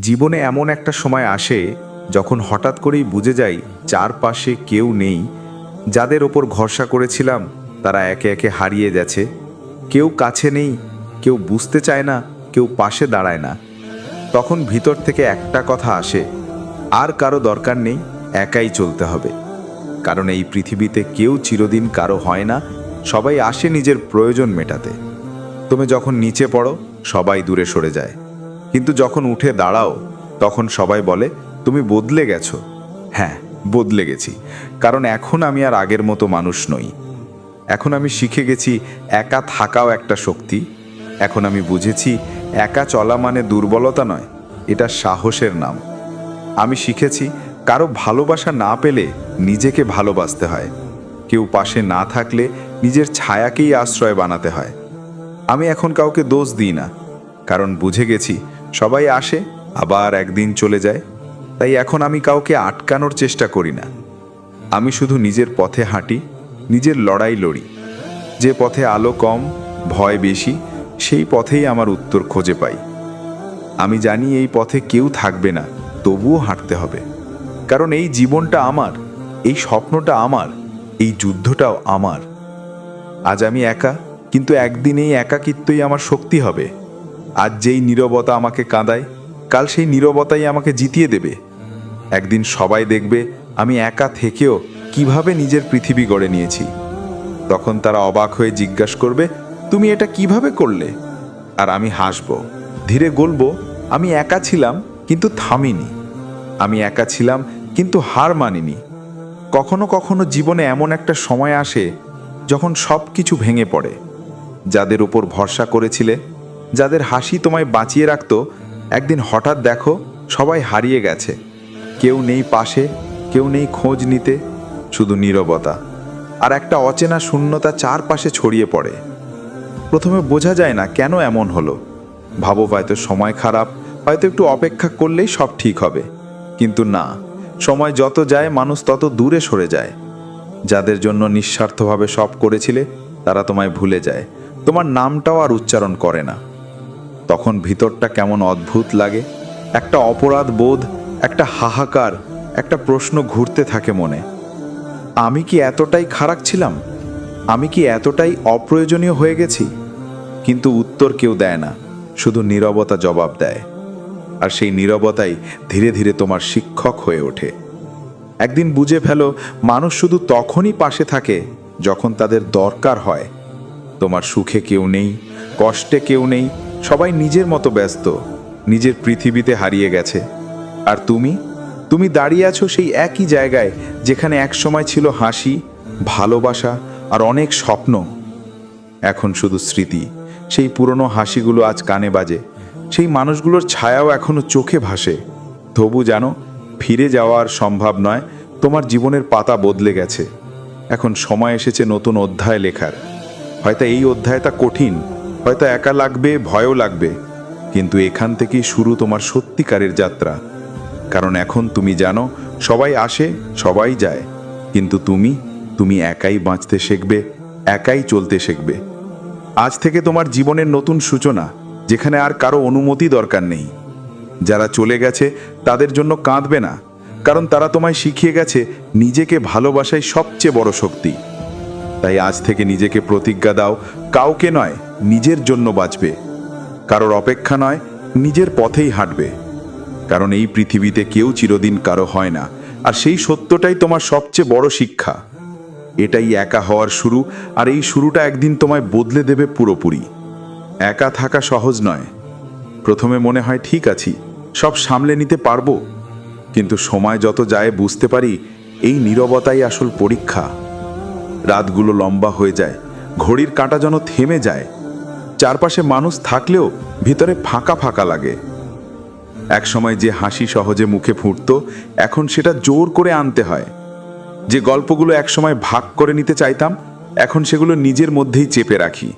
জীবনে এমন একটা সময় আসে যখন হঠাৎ করেই বুঝে যাই চারপাশে কেউ নেই। যাদের ওপর ভরসা করেছিলাম, তারা একে একে হারিয়ে গেছে। কেউ কাছে নেই, কেউ বুঝতে চায় না, কেউ পাশে দাঁড়ায় না। তখন ভিতর থেকে একটা কথা আসে, আর কারও দরকার নেই, একাই চলতে হবে। কারণ এই পৃথিবীতে কেউ চিরদিন কারও হয় না, সবাই আসে নিজের প্রয়োজন মেটাতে। তুমি যখন নিচে পড়ো, সবাই দূরে সরে যায়। কিন্তু যখন উঠে দাঁড়াও, তখন সবাই বলে, তুমি বদলে গেছো। হ্যাঁ বদলে গেছি। কারণ এখন আমি আর আগের মতো মানুষ নই। এখন আমি শিখে গেছি, একা থাকাও একটা শক্তি। এখন আমি বুঝেছি, একা চলা মানে দুর্বলতা নয়, এটা সাহসের নাম। আমি শিখেছি, কারও ভালোবাসা না পেলে নিজেকে ভালোবাসতে হয়। কেউ পাশে না থাকলে নিজের ছায়াকেই আশ্রয় বানাতে হয়। আমি এখন কাউকে দোষ দিই না, কারণ বুঝে গেছি সবাই আসে, আবার একদিন চলে যায়। তাই এখন আমি কাউকে আটকানোর চেষ্টা করি না। আমি শুধু নিজের পথে হাঁটি, নিজের লড়াই লড়ি। যে পথে আলো কম, ভয় বেশি, সেই পথেই আমার উত্তর খুঁজে পাই। আমি জানি এই পথে কেউ থাকবে না, তবুও হাঁটতে হবে। কারণ এই জীবনটা আমার, এই স্বপ্নটা আমার, এই যুদ্ধটাও আমার। আজ আমি একা, কিন্তু একদিন এই একাকিত্বই আমার শক্তি হবে। আজ যেই নীরবতা আমাকে কাঁদায়, কাল সেই নীরবতাই আমাকে জিতিয়ে দেবে। একদিন সবাই দেখবে আমি একা থেকেও কীভাবে নিজের পৃথিবী গড়ে নিয়েছি। তখন তারা অবাক হয়ে জিজ্ঞাসা করবে, তুমি এটা কীভাবে করলে? আর আমি হাসব। ধীরে গলবো, আমি একা ছিলাম, কিন্তু থামিনি। আমি একা ছিলাম, কিন্তু হার মানিনি। কখনো কখনো জীবনে এমন একটা সময় আসে যখন সব কিছু ভেঙে পড়ে। যাদের উপর ভরসা করেছিলে যাদের হাসি তোমায় বাঁচিয়ে রাখতো, একদিন হঠাৎ দেখো সবাই হারিয়ে গেছে। কেউ নেই পাশে, কেউ নেই খোঁজ নিতে, শুধু নীরবতা। আর একটা অচেনা শূন্যতা চারপাশে ছড়িয়ে পড়ে। প্রথমে বোঝা যায় না কেন এমন হলো। ভাবো হয়তো সময় খারাপ, হয়তো একটু অপেক্ষা করলেই সব ঠিক হবে। কিন্তু না, সময় যত যায়, মানুষ তত দূরে সরে যায়। যাদের জন্য নিঃস্বার্থভাবে সব করেছিলে, তারা তোমায় ভুলে যায়। তোমার নামটাও আর উচ্চারণ করে না। তখন ভিতরটা কেমন অদ্ভুত লাগে। একটা অপরাধ বোধ, একটা হাহাকার, একটা প্রশ্ন ঘুরতে থাকে মনে। আমি কি এতটাই খারাপ ছিলাম? আমি কি এতটাই অপ্রয়োজনীয় হয়ে গেছি? কিন্তু উত্তর কেউ দেয় না, শুধু নীরবতা জবাব দেয়। আর সেই নীরবতাই ধীরে ধীরে তোমার শিক্ষক হয়ে ওঠে। একদিন বুঝে ফেলো, মানুষ শুধু তখনই পাশে থাকে যখন তাদের দরকার হয়। তোমার সুখে কেউ নেই, কষ্টে কেউ নেই সবাই নিজের মতো ব্যস্ত, নিজের পৃথিবীতে হারিয়ে গেছে। আর তুমি? তুমি দাঁড়িয়ে আছো সেই একই জায়গায়, যেখানে একসময় ছিল হাসি, ভালোবাসা আর অনেক স্বপ্ন। এখন শুধু স্মৃতি, সেই পুরনো হাসিগুলো আজ কানে বাজে, সেই মানুষগুলোর ছায়াও এখনও চোখে ভাসে। তবু জানো, ফিরে যাওয়া আর সম্ভব নয়, তোমার জীবনের পাতা বদলে গেছে। এখন সময় এসেছে নতুন অধ্যায় লেখার। হয়তো এই অধ্যায়টা কঠিন হয়তো একা লাগবে, ভয়ও লাগবে, কিন্তু এখান থেকেই শুরু তোমার সত্যিকারের যাত্রা। কারণ এখন তুমি জানো, সবাই আসে, সবাই যায়, কিন্তু তুমি তুমি একাই বাঁচতে শিখবে, একাই চলতে শিখবে। আজ থেকে তোমার জীবনের নতুন সূচনা, যেখানে আর কারও অনুমতি দরকার নেই। যারা চলে গেছে, তাদের জন্য কাঁদবে না, কারণ তারা তোমায় শিখিয়ে গেছে, নিজেকে ভালোবাসাই সবচেয়ে বড় শক্তি। তাই আজ থেকে নিজেকে প্রতিজ্ঞা দাও, কাউকে নয়, নিজের জন্য বাঁচবে। কারোর অপেক্ষা নয়, নিজের পথেই হাঁটবে। কারণ এই পৃথিবীতে কেউ চিরদিন কারও হয় না, আর সেই সত্যটাই তোমার সবচেয়ে বড় শিক্ষা। এটাই একা হওয়ার শুরু, আর এই শুরুটা একদিন তোমায় বদলে দেবে পুরোপুরি। একা থাকা সহজ নয়। প্রথমে মনে হয়, ঠিক আছি, সব সামলে নিতে পারব। কিন্তু সময় যত যায়, বুঝতে পারি, এই নীরবতাই আসল পরীক্ষা। রাতগুলো লম্বা হয়ে যায়, ঘড়ির কাঁটা যেন থেমে যায়। চারপাশে মানুষ থাকলেও ভিতরে ফাঁকা ফাঁকা লাগে। একসময় যে হাসি সহজে মুখে ফুটতো, এখন সেটা জোর করে আনতে হয়। যে গল্পগুলো একসময় ভাগ করে নিতে চাইতাম, এখন সেগুলো নিজের মধ্যেই চেপে রাখি।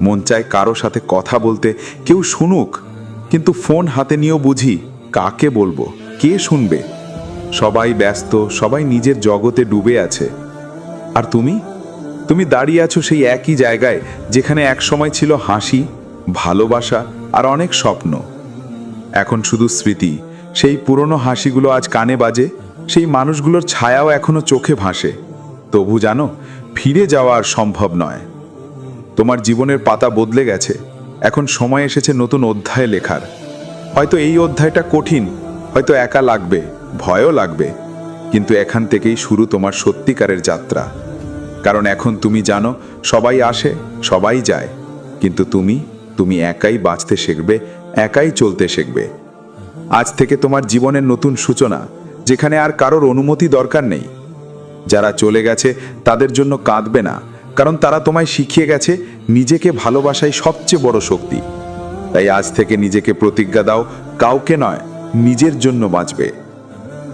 মন চায় কারও সাথে কথা বলতে, কেউ শুনুক, কিন্তু ফোন হাতে নিয়েও বুঝি কাকে বলব, কে শুনবে। সবাই ব্যস্ত, সবাই নিজের জগতে ডুবে আছে। আর তুমি? তুমি দাঁড়িয়ে আছো সেই একই জায়গায়, যেখানে এক সময় ছিল হাসি, ভালোবাসা আর অনেক স্বপ্ন। এখন শুধু স্মৃতি, সেই পুরনো হাসিগুলো আজ কানে বাজে, সেই মানুষগুলোর ছায়াও এখনও চোখে ভাসে। তবু জানো, ফিরে যাওয়া আর সম্ভব নয়। তোমার জীবনের পাতা বদলে গেছে, এখন সময় এসেছে নতুন অধ্যায় লেখার। হয়তো এই অধ্যায়টা কঠিন, হয়তো একা লাগবে, ভয়ও লাগবে, কিন্তু এখান থেকেই শুরু তোমার সত্যিকারের যাত্রা। কারণ এখন তুমি জানো, সবাই আসে, সবাই যায়। কিন্তু তুমি তুমি একাই বাঁচতে শিখবে, একাই চলতে শিখবে। আজ থেকে তোমার জীবনের নতুন সূচনা, যেখানে আর কারোর অনুমতি দরকার নেই। যারা চলে গেছে, তাদের জন্য কাঁদবে না, কারণ তারা তোমায় শিখিয়ে গেছে, নিজেকে ভালোবাসাই সবচেয়ে বড় শক্তি। তাই আজ থেকে নিজেকে প্রতিজ্ঞা দাও, কাউকে নয়, নিজের জন্য বাঁচবে।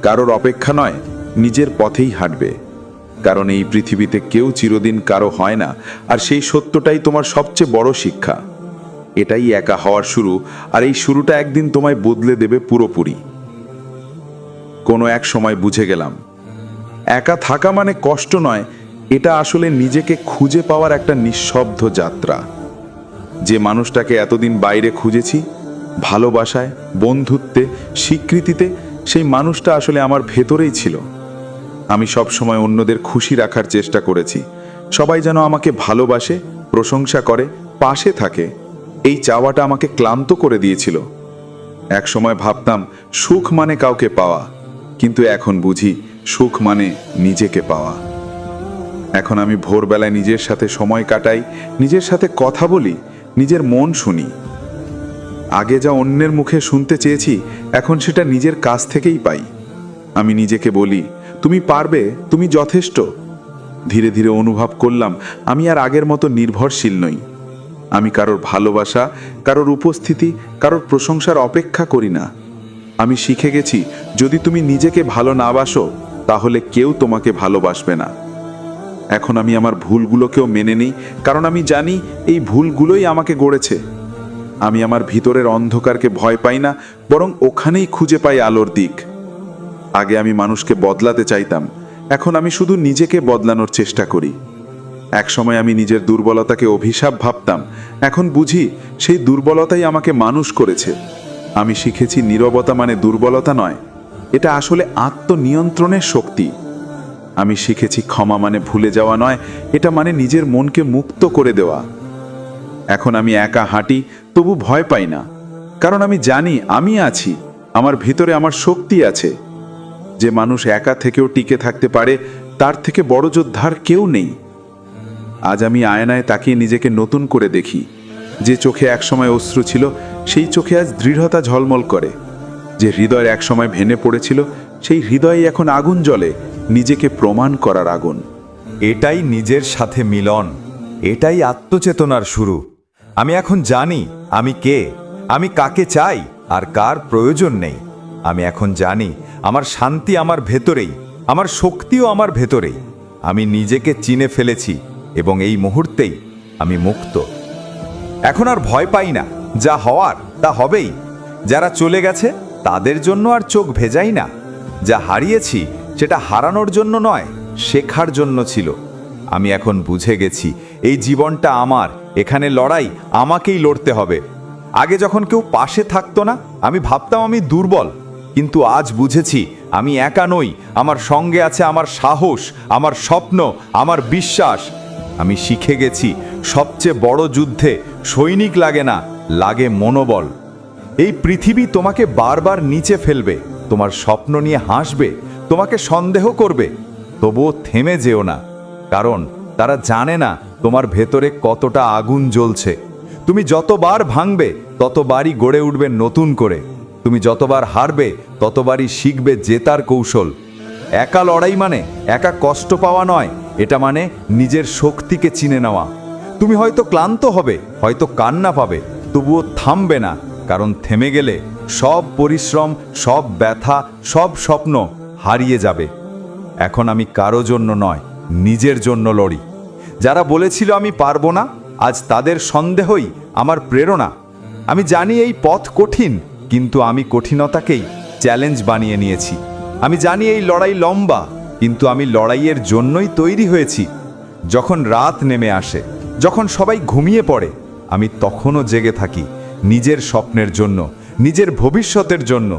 কারোর অপেক্ষা নয়, নিজের পথেই হাঁটবে। কারণ এই পৃথিবীতে কেউ চিরদিন কারও হয় না, আর সেই সত্যটাই তোমার সবচেয়ে বড় শিক্ষা। এটাই একা হওয়ার শুরু, আর এই শুরুটা একদিন তোমায় বদলে দেবে পুরোপুরি। কোনো এক সময় বুঝে গেলাম। একা থাকা মানে কষ্ট নয়, এটা আসলে নিজেকে খুঁজে পাওয়ার একটা নিঃশব্দ যাত্রা। যে মানুষটাকে এতদিন বাইরে খুঁজেছি, ভালোবাসায়, বন্ধুত্বে, স্বীকৃতিতে, সেই মানুষটা আসলে আমার ভেতরেই ছিল। আমি সব সময় অন্যদের খুশি রাখার চেষ্টা করেছি। সবাই যেন আমাকে ভালোবাসে, প্রশংসা করে, পাশে থাকে। এই চাওয়াটা আমাকে ক্লান্ত করে দিয়েছিল। এক সময় ভাবতাম, সুখ মানে কাউকে পাওয়া। কিন্তু এখন বুঝি, সুখ মানে নিজেকে পাওয়া। এখন আমি ভোরবেলায় নিজের সাথে সময় কাটাই, নিজের সাথে কথা বলি, নিজের মন শুনি। আগে যা অন্যের মুখে শুনতে চেয়েছি, এখন সেটা নিজের কাছ থেকেই পাই। আমি নিজেকে বলি তুমি পারবে, তুমি যথেষ্ট। ধীরে ধীরে অনুভব করলাম, আমি আর আগের মতো নির্ভরশীল নই। আমি কারোর ভালোবাসা, কারোর উপস্থিতি, কারোর প্রশংসার অপেক্ষা করি না। আমি শিখে গেছি, যদি তুমি নিজেকে ভালো না বাসো, তাহলে কেউ তোমাকে ভালোবাসবে না। এখন আমি আমার ভুলগুলোকেও মেনে নিই, কারণ আমি জানি এই ভুলগুলোই আমাকে গড়েছে। আমি আমার ভিতরের অন্ধকারকে ভয় পাই না, বরং ওখানেই খুঁজে পাই আলোর দিক। আগে আমি মানুষকে বদলাতে চাইতাম, এখন আমি শুধু নিজেকে বদলানোর চেষ্টা করি। একসময় আমি নিজের দুর্বলতাকে অভিশাপ ভাবতাম, এখন বুঝি সেই দুর্বলতাই আমাকে মানুষ করেছে। আমি শিখেছি নীরবতা মানে দুর্বলতা নয়, এটা আসলে আত্মনিয়ন্ত্রণের শক্তি। আমি শিখেছি ক্ষমা মানে ভুলে যাওয়া নয়, এটা মানে নিজের মনকে মুক্ত করে দেওয়া। এখন আমি একা হাঁটি, তবু ভয় পাই না, কারণ আমি জানি আমি আছি, আমার ভিতরে আমার শক্তি আছে। যে মানুষ একা থেকেও টিকে থাকতে পারে, তার থেকে বড় যোদ্ধার কেউ নেই। আজ আমি আয়নায় তাকিয়ে নিজেকে নতুন করে দেখি। যে চোখে একসময় অশ্রু ছিল, সেই চোখে আজ দৃঢ়তা ঝলমল করে। যে হৃদয় একসময় ভেঙে পড়েছিল, সেই হৃদয়ে এখন আগুন জ্বলে, নিজেকে প্রমাণ করার আগুন। এটাই নিজের সাথে মিলন। এটাই আত্মচেতনার শুরু। আমি এখন জানি আমি কে, আমি কাকে চাই, আর কার প্রয়োজন নেই। আমি এখন জানি, আমার শান্তি আমার ভেতরেই, আমার শক্তিও আমার ভেতরেই। আমি নিজেকে চিনে ফেলেছি এবং এই মুহূর্তেই আমি মুক্ত। এখন আর ভয় পাই না, যা হওয়ার তা হবেই। যারা চলে গেছে, তাদের জন্য আর চোখ ভেজাই না। যা হারিয়েছি, সেটা হারানোর জন্য নয়, শেখার জন্য ছিল। আমি এখন বুঝে গেছি, এই জীবনটা আমার, এখানে লড়াই আমাকেই লড়তে হবে। আগে যখন কেউ পাশে থাকতো না, আমি ভাবতাম আমি দুর্বল। কিন্তু আজ বুঝেছি, আমি একা নই, আমার সঙ্গে আছে আমার সাহস, আমার স্বপ্ন, আমার বিশ্বাস। আমি শিখে গেছি, সবচেয়ে বড় যুদ্ধে সৈনিক লাগে না, লাগে মনোবল। এই পৃথিবী তোমাকে বারবার নিচে ফেলবে, তোমার স্বপ্ন নিয়ে হাসবে, তোমাকে সন্দেহ করবে, তবুও থেমে যেও না। কারণ তারা জানে না তোমার ভেতরে কতটা আগুন জ্বলছে। তুমি যতবার ভাঙবে, ততবারই গড়ে উঠবে নতুন করে। তুমি যতবার হারবে, ততবারই শিখবে জেতার কৌশল। একা লড়াই মানে একা কষ্ট পাওয়া নয়, এটা মানে নিজের শক্তিকে চিনে নেওয়া। তুমি হয়তো ক্লান্ত হবে, হয়তো কান্না পাবে, তবুও থামবে না, কারণ থেমে গেলে সব পরিশ্রম, সব ব্যথা, সব স্বপ্ন হারিয়ে যাবে। এখন আমি কারও জন্য নয়, নিজের জন্য লড়ি। যারা বলেছিল আমি পারব না, আজ তাদের সন্দেহই আমার প্রেরণা। আমি জানি এই পথ কঠিন কিন্তু আমি কঠিনতাকেই চ্যালেঞ্জ বানিয়ে নিয়েছি। আমি জানি এই লড়াই লম্বা, কিন্তু আমি লড়াইয়ের জন্যই তৈরি হয়েছি। যখন রাত নেমে আসে, যখন সবাই ঘুমিয়ে পড়ে, আমি তখনও জেগে থাকি নিজের স্বপ্নের জন্য, নিজের ভবিষ্যতের জন্য।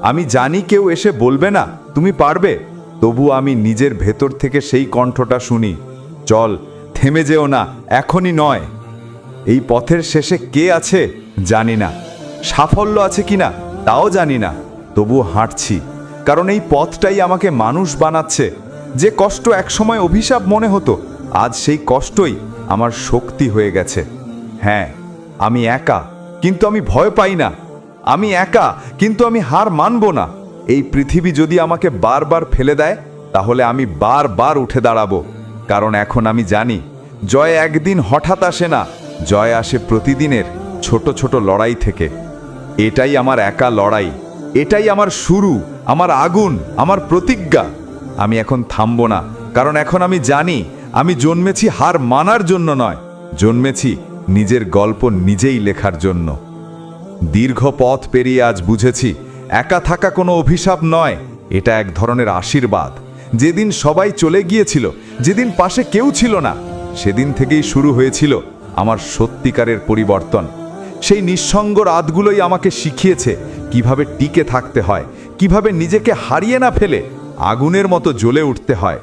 আমি জানি কেউ এসে বলবে না, তুমি পারবে? তবু আমি নিজের ভেতর থেকে সেই কণ্ঠটা শুনি, চল, থেমে যেও না, এখনই নয়। এই পথের শেষে কে আছে জানি না। সাফল্য আছে কিনা তাও জানি না, তবু হাঁটছি। কারণ এই পথটাই আমাকে মানুষ বানাচ্ছে। যে কষ্ট একসময় অভিশাপ মনে হতো, আজ সেই কষ্টই আমার শক্তি হয়ে গেছে। হ্যাঁ আমি একা, কিন্তু আমি ভয় পাই না। আমি একা, কিন্তু আমি হার মানব না। এই পৃথিবী যদি আমাকে বারবার ফেলে দেয়, তাহলে আমি বারবার উঠে দাঁড়াবো। কারণ এখন আমি জানি, জয় একদিন হঠাৎ আসে না, জয় আসে প্রতিদিনের ছোট ছোট লড়াই থেকে। এটাই আমার একা লড়াই, এটাই আমার শুরু, আমার আগুন, আমার প্রতিজ্ঞা। আমি এখন থামবো না, কারণ এখন আমি জানি, আমি জন্মেছি হার মানার জন্য নয়, জন্মেছি নিজের গল্প নিজেই লেখার জন্য। দীর্ঘ পথ পেরিয়ে আজ বুঝেছি, একা থাকা কোনো অভিশাপ নয়, এটা এক ধরনের আশীর্বাদ। যেদিন সবাই চলে গিয়েছিল, যেদিন পাশে কেউ ছিল না, সেদিন থেকেই শুরু হয়েছিল আমার সত্যিকারের পরিবর্তন। সেই নিঃসঙ্গ রাতগুলোই আমাকে শিখিয়েছে কীভাবে টিকে থাকতে হয়, কীভাবে নিজেকে হারিয়ে না ফেলে আগুনের মতো জ্বলে উঠতে হয়।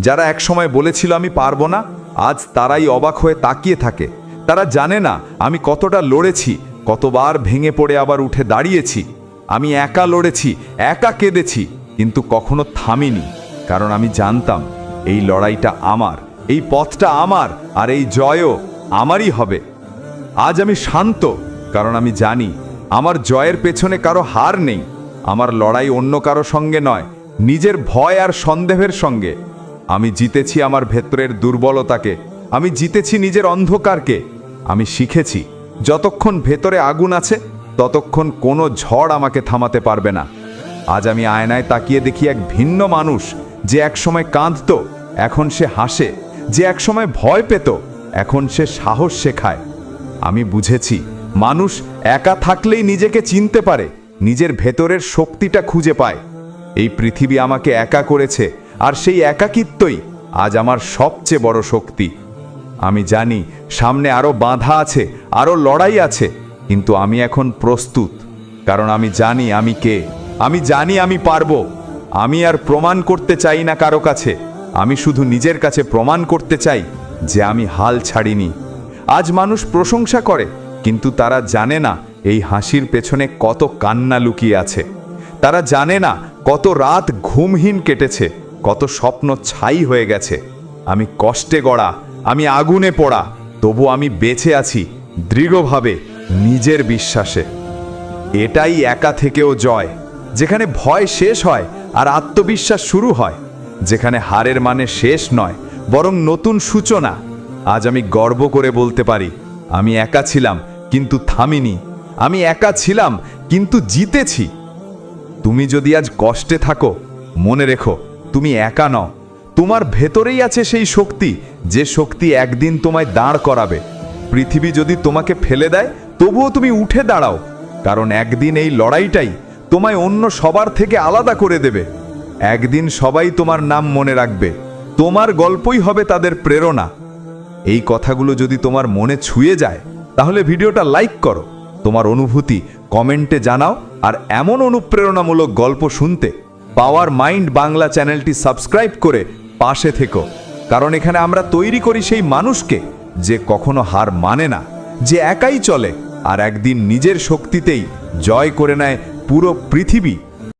যারা একসময় বলেছিল আমি পারব না, আজ তারাই অবাক হয়ে তাকিয়ে থাকে। তারা জানে না আমি কতটা লড়েছি, কতবার ভেঙে পড়ে আবার উঠে দাঁড়িয়েছি। আমি একা লড়েছি, একা কেঁদেছি, কিন্তু কখনো থামিনি, কারণ আমি জানতাম এই লড়াইটা আমার, এই পথটা আমার, আর এই জয়ও আমারই হবে। আজ আমি শান্ত, কারণ আমি জানি আমার জয়ের পেছনে কারও হার নেই। আমার লড়াই অন্য কারও সঙ্গে নয়, নিজের ভয় আর সন্দেহের সঙ্গে। আমি জিতেছি আমার ভেতরের দুর্বলতাকে, আমি জিতেছি নিজের অন্ধকারকে। আমি শিখেছি, যতক্ষণ ভেতরে আগুন আছে, ততক্ষণ কোনো ঝড় আমাকে থামাতে পারবে না। আজ আমি আয়নায় তাকিয়ে দেখি এক ভিন্ন মানুষ, যে একসময় কাঁদতো, এখন সে হাসে, যে একসময় ভয় পেত, এখন সে সাহস শেখায়। আমি বুঝেছি, মানুষ একা থাকলেই নিজেকে চিনতে পারে, নিজের ভেতরের শক্তিটা খুঁজে পায়। এই পৃথিবী আমাকে একা করেছে, আর সেই একাকিত্বই আজ আমার সবচেয়ে বড় শক্তি। আমি জানি, সামনে আরও বাধা আছে আরও লড়াই আছে, কিন্তু আমি এখন প্রস্তুত, কারণ আমি জানি আমি কে। আমি জানি আমি পারব। আমি আর প্রমাণ করতে চাই না কারও কাছে। আমি শুধু নিজের কাছে প্রমাণ করতে চাই যে আমি হাল ছাড়িনি। আজ মানুষ প্রশংসা করে, কিন্তু তারা জানে না এই হাসির পেছনে কত কান্না লুকিয়ে আছে। তারা জানে না কত রাত ঘুমহীন কেটেছে, কত স্বপ্ন ছাই হয়ে গেছে। আমি কষ্টে গড়া, আমি আগুনে পড়া, তবু আমি বেঁচে আছি দৃঢ়ভাবে নিজের বিশ্বাসে। এটাই একা থেকেও জয়, যেখানে ভয় শেষ হয় আর আত্মবিশ্বাস শুরু হয়, যেখানে হারের মানে শেষ নয়, বরং নতুন সূচনা। আজ আমি গর্ব করে বলতে পারি, আমি একা ছিলাম, কিন্তু থামিনি। আমি একা ছিলাম, কিন্তু জিতেছি। তুমি যদি আজ কষ্টে থাকো, মনে রেখো, তুমি একা নও। তোমার ভেতরেই আছে সেই শক্তি, যে শক্তি একদিন তোমায় দাঁড় করাবে। পৃথিবী যদি তোমাকে ফেলে দেয়, তবুও তুমি উঠে দাঁড়াও, কারণ একদিন এই লড়াইটাই তোমায় অন্য সবার থেকে আলাদা করে দেবে। একদিন সবাই তোমার নাম মনে রাখবে। তোমার গল্পই হবে তাদের প্রেরণা। এই কথাগুলো যদি তোমার মনে ছুঁয়ে যায়, তাহলে ভিডিওটা লাইক করো। তোমার অনুভূতি কমেন্টে জানাও আর এমন অনুপ্রেরণামূলক গল্প শুনতে পাওয়ার মাইন্ড বাংলা চ্যানেলটি সাবস্ক্রাইব করে পাশে থেকো। কারণ এখানে আমরা তৈরি করি সেই মানুষকে যে কখনো হার মানে না, যে একাই চলে আর একদিন নিজের শক্তিতেই জয় করে নেয় পুরো পৃথিবী।